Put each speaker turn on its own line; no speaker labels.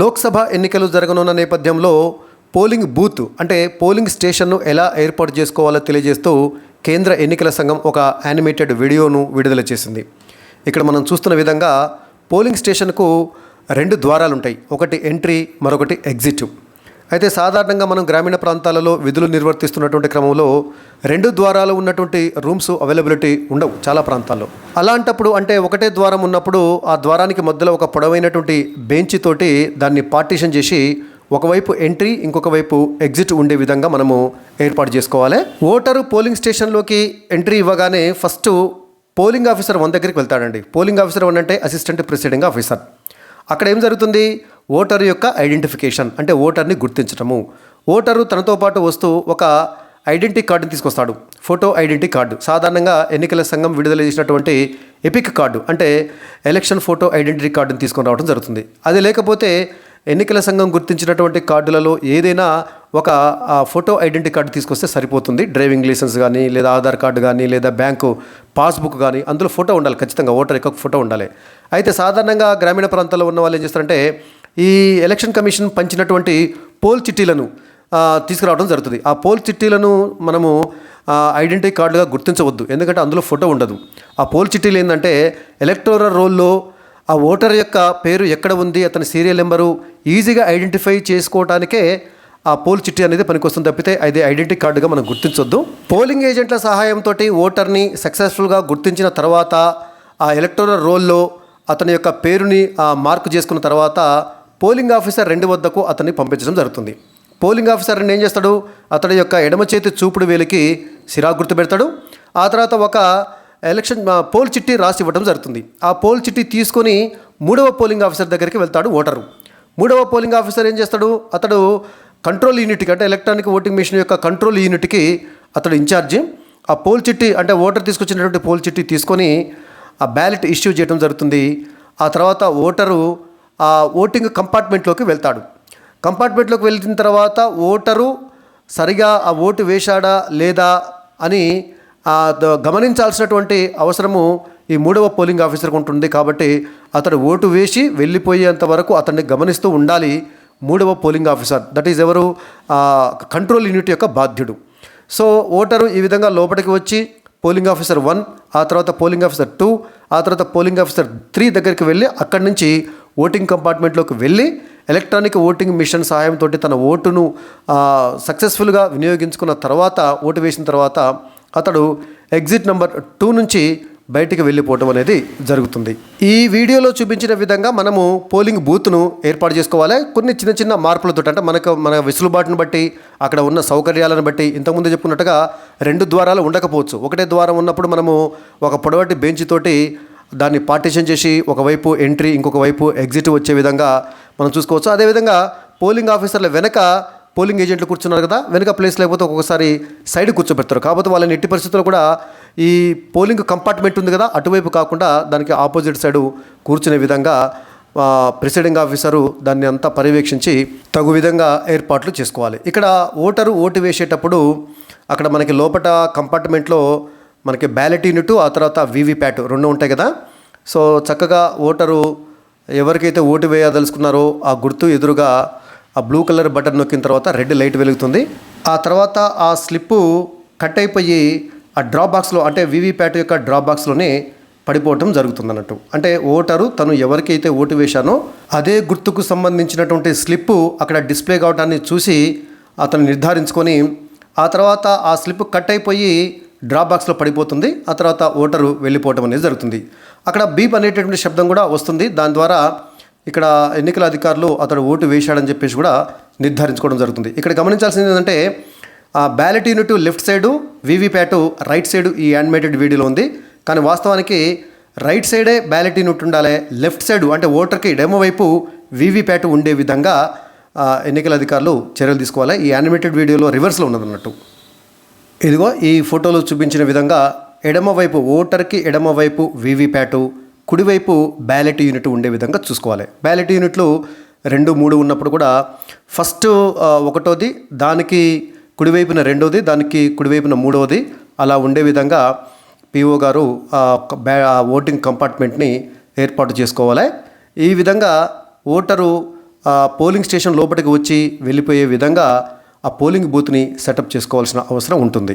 లోక్సభ ఎన్నికలు జరగనున్న నేపథ్యంలో పోలింగ్ బూత్ అంటే పోలింగ్ స్టేషన్ను ఎలా ఏర్పాటు చేసుకోవాలో తెలియజేస్తూ కేంద్ర ఎన్నికల సంఘం ఒక యానిమేటెడ్ వీడియోను విడుదల చేసింది. ఇక్కడ మనం చూస్తున్న విధంగా పోలింగ్ స్టేషన్కు రెండు ద్వారాలు ఉంటాయి ఒకటి ఎంట్రీ మరొకటి ఎగ్జిట్. అయితే సాధారణంగా మనం గ్రామీణ ప్రాంతాలలో విధులు నిర్వర్తిస్తున్నటువంటి క్రమంలో రెండు ద్వారాలు ఉన్నటువంటి రూమ్స్ అవైలబిలిటీ ఉండవు చాలా ప్రాంతాల్లో. అలాంటప్పుడు అంటే ఒకటే ద్వారం ఉన్నప్పుడు ఆ ద్వారానికి మధ్యలో ఒక పొడవైనటువంటి బెంచ్ తోటి దాన్ని పార్టీషన్ చేసి ఒకవైపు ఎంట్రీ ఇంకొక వైపు ఎగ్జిట్ ఉండే విధంగా మనము ఏర్పాటు చేసుకోవాలి. ఓటరు పోలింగ్ స్టేషన్లోకి ఎంట్రీ ఇవ్వగానే ఫస్ట్ పోలింగ్ ఆఫీసర్ వన్ దగ్గరికి వెళ్తాడండి. పోలింగ్ ఆఫీసర్ వన్ అంటే అసిస్టెంట్ ప్రిసైడింగ్ ఆఫీసర్. అక్కడ ఏం జరుగుతుంది? ఓటరు యొక్క ఐడెంటిఫికేషన్ అంటే ఓటర్ని గుర్తించటము. ఓటరు తనతో పాటు వస్తూ ఒక ఐడెంటిటీ కార్డుని తీసుకొస్తాడు. Photo identity card. సాధారణంగా ఎన్నికల సంఘం విడుదల చేసినటువంటి ఎపిక్ కార్డు అంటే ఎలక్షన్ ఫోటో ఐడెంటిటీ కార్డుని తీసుకొని రావడం జరుగుతుంది. అది లేకపోతే ఎన్నికల సంఘం గుర్తించినటువంటి కార్డులలో ఏదైనా ఒక ఫోటో ఐడెంటిటీ కార్డు తీసుకొస్తే సరిపోతుంది. డ్రైవింగ్ లైసెన్స్ కానీ లేదా ఆధార్ కార్డు కానీ లేదా బ్యాంకు పాస్బుక్ కానీ అందులో ఫోటో ఉండాలి. ఖచ్చితంగా ఓటర్ యొక్క ఫోటో ఉండాలి. అయితే సాధారణంగా గ్రామీణ ప్రాంతాల్లో ఉన్న వాళ్ళు ఏం చేస్తారంటే ఈ ఎలక్షన్ కమిషన్ పంచినటువంటి పోల్ చిట్టీలను తీసుకురావడం జరుగుతుంది. ఆ పోల్ చిట్టీలను మనము ఐడెంటిటీ కార్డుగా గుర్తించవద్దు. ఎందుకంటే అందులో ఫోటో ఉండదు. ఆ పోల్ చిట్టీలు ఏంటంటే ఎలక్టోరల్ రోల్లో ఆ ఓటర్ యొక్క పేరు ఎక్కడ ఉంది అతని సీరియల్ నెంబరు ఈజీగా ఐడెంటిఫై చేసుకోవడానికే ఆ పోల్ చిట్టి అనేది పనికొస్తుంది తప్పితే అది ఐడెంటిటీ కార్డుగా మనం గుర్తించొద్దు. పోలింగ్ ఏజెంట్ల సహాయంతో ఓటర్ని సక్సెస్ఫుల్గా గుర్తించిన తర్వాత ఆ ఎలక్టోరల్ రోల్లో అతని యొక్క పేరుని మార్క్ చేసుకున్న తర్వాత పోలింగ్ ఆఫీసర్ రెండు వద్దకు అతన్ని పంపించడం జరుగుతుంది. పోలింగ్ ఆఫీసర్ రెండు ఏం చేస్తాడు? అతడి యొక్క ఎడమ చేతి చూపుడు వేలికి సిరా గుర్తు పెడతాడు. ఆ తర్వాత ఒక ఎలక్షన్ పోల్ చిట్టి రాసి ఇవ్వడం జరుగుతుంది. ఆ పోల్ చిట్టి తీసుకొని మూడవ పోలింగ్ ఆఫీసర్ దగ్గరికి వెళ్తాడు ఓటరు. మూడవ పోలింగ్ ఆఫీసర్ ఏం చేస్తాడు? అతడు కంట్రోల్ యూనిట్కి అంటే ఎలక్ట్రానిక్ ఓటింగ్ మిషన్ యొక్క కంట్రోల్ యూనిట్కి అతడు ఇన్ఛార్జి ఆ పోల్ చిట్టి అంటే ఓటర్ తీసుకొచ్చినటువంటి పోల్ చిట్టి తీసుకొని ఆ బ్యాలెట్ ఇష్యూ చేయడం జరుగుతుంది. ఆ తర్వాత ఓటరు ఆ ఓటింగ్ కంపార్ట్మెంట్లోకి వెళ్తాడు. కంపార్ట్మెంట్లోకి వెళ్ళిన తర్వాత ఓటరు సరిగా ఆ ఓటు వేశాడా లేదా అని గమనించాల్సినటువంటి అవసరము ఈ మూడవ పోలింగ్ ఆఫీసర్కు ఉంటుంది కాబట్టి అతడు ఓటు వేసి వెళ్ళిపోయేంత వరకు అతన్ని గమనిస్తూ ఉండాలి మూడవ పోలింగ్ ఆఫీసర్. దట్ ఈజ్ ఎవరు? కంట్రోల్ యూనిట్ యొక్క బాధ్యుడు. సో ఓటరు ఈ విధంగా లోపలికి వచ్చి పోలింగ్ ఆఫీసర్ వన్ ఆ తర్వాత పోలింగ్ ఆఫీసర్ టూ ఆ తర్వాత పోలింగ్ ఆఫీసర్ త్రీ దగ్గరికి వెళ్ళి అక్కడి నుంచి ఓటింగ్ కంపార్ట్మెంట్లోకి వెళ్ళి ఎలక్ట్రానిక్ ఓటింగ్ మిషన్ సహాయంతో తన ఓటును సక్సెస్ఫుల్గా వినియోగించుకున్న తర్వాత ఓటు వేసిన తర్వాత అతడు ఎగ్జిట్ నెంబర్ టూ నుంచి బయటికి వెళ్ళిపోవటం అనేది జరుగుతుంది. ఈ వీడియోలో చూపించిన విధంగా మనము పోలింగ్ బూత్ను ఏర్పాటు చేసుకోవాలి. కొన్ని చిన్న చిన్న మార్పులతో అంటే మనకు మన వెసులుబాటును బట్టి అక్కడ ఉన్న సౌకర్యాలను బట్టి ఇంతకుముందు చెప్పుకున్నట్టుగా రెండు ద్వారాలు ఉండకపోవచ్చు. ఒకటే ద్వారం ఉన్నప్పుడు మనము ఒక పొడవటి బెంచ్ తోటి దాన్ని పార్టిషన్ చేసి ఒకవైపు ఎంట్రీ ఇంకొక వైపు ఎగ్జిట్ వచ్చే విధంగా మనం చూసుకోవచ్చు. అదేవిధంగా పోలింగ్ ఆఫీసర్ల వెనక పోలింగ్ ఏజెంట్లు కూర్చున్నారు కదా వెనక ప్లేస్ లేకపోతే ఒక్కొక్కసారి సైడ్ కూర్చోబెడతారు. కాకపోతే వాళ్ళని ఎట్టి పరిస్థితుల్లో కూడా ఈ పోలింగ్ కంపార్ట్మెంట్ ఉంది కదా అటువైపు కాకుండా దానికి ఆపోజిట్ సైడు కూర్చునే విధంగా ప్రిసైడింగ్ ఆఫీసరు దాన్ని అంతా పర్యవేక్షించి తగు విధంగా ఏర్పాట్లు చేసుకోవాలి. ఇక్కడ ఓటరు ఓటు వేసేటప్పుడు అక్కడ మనకి లోపల కంపార్ట్మెంట్లో మనకి బ్యాలెట్ యూనిట్ ఆ తర్వాత వీవీప్యాట్ రెండు ఉంటాయి కదా. సో చక్కగా ఓటరు ఎవరికైతే ఓటు వేయదలుచుకున్నారో ఆ గుర్తు ఎదురుగా ఆ బ్లూ కలర్ బటన్ నొక్కిన తర్వాత రెడ్ లైట్ వెలుగుతుంది. ఆ తర్వాత ఆ స్లిప్పు కట్ అయిపోయి ఆ డ్రా బాక్స్లో అంటే వీవీప్యాట్ యొక్క డ్రా బాక్స్లోనే పడిపోవటం జరుగుతుంది అన్నట్టు అంటే ఓటరు తను ఎవరికైతే ఓటు వేశానో అదే గుర్తుకు సంబంధించినటువంటి స్లిప్పు అక్కడ డిస్ప్లే కావడాన్ని చూసి అతను నిర్ధారించుకొని ఆ తర్వాత ఆ స్లిప్ కట్ అయిపోయి డ్రాప్ బాక్స్లో పడిపోతుంది ఆ తర్వాత ఓటరు వెళ్ళిపోవటం అనేది జరుగుతుంది. అక్కడ బీప్ అనేటటువంటి శబ్దం కూడా వస్తుంది దాని ద్వారా ఇక్కడ ఎన్నికల అధికారులు అతడు ఓటు వేశాడని చెప్పేసి కూడా నిర్ధారించుకోవడం జరుగుతుంది. ఇక్కడ గమనించాల్సింది ఏంటంటే ఆ ballot unit left side VVPAT right side ఈ యానిమేటెడ్ వీడియోలో ఉంది. కానీ వాస్తవానికి రైట్ సైడే బ్యాలెట్ యూనిట్ ఉండాలి లెఫ్ట్ సైడ్ అంటే ఓటర్కి ఎడమ వైపు వీవీప్యాట్ ఉండే విధంగా ఎన్నికల అధికారులు చర్యలు తీసుకోవాలి. ఈ యానిమేటెడ్ వీడియోలో రివర్స్లో ఉన్నదన్నట్టు. ఇదిగో ఈ ఫోటోలో చూపించిన విధంగా ఎడమవైపు ఓటర్కి ఎడమవైపు వీవీప్యాటు కుడివైపు బ్యాలెట్ యూనిట్ ఉండే విధంగా చూసుకోవాలి. బ్యాలెట్ యూనిట్లు రెండు మూడు ఉన్నప్పుడు కూడా ఫస్ట్ ఒకటోది దానికి కుడివైపున రెండోది దానికి కుడివైపున మూడవది అలా ఉండే విధంగా పిఓ గారు బ్యా ఓటింగ్ కంపార్ట్మెంట్ని ఏర్పాటు చేసుకోవాలి. ఈ విధంగా ఓటరు పోలింగ్ స్టేషన్ లోపలికి వచ్చి వెళ్ళిపోయే విధంగా ఆ పోలింగ్ బూత్ని సెటప్ చేసుకోవాల్సిన అవసరం ఉంటుంది.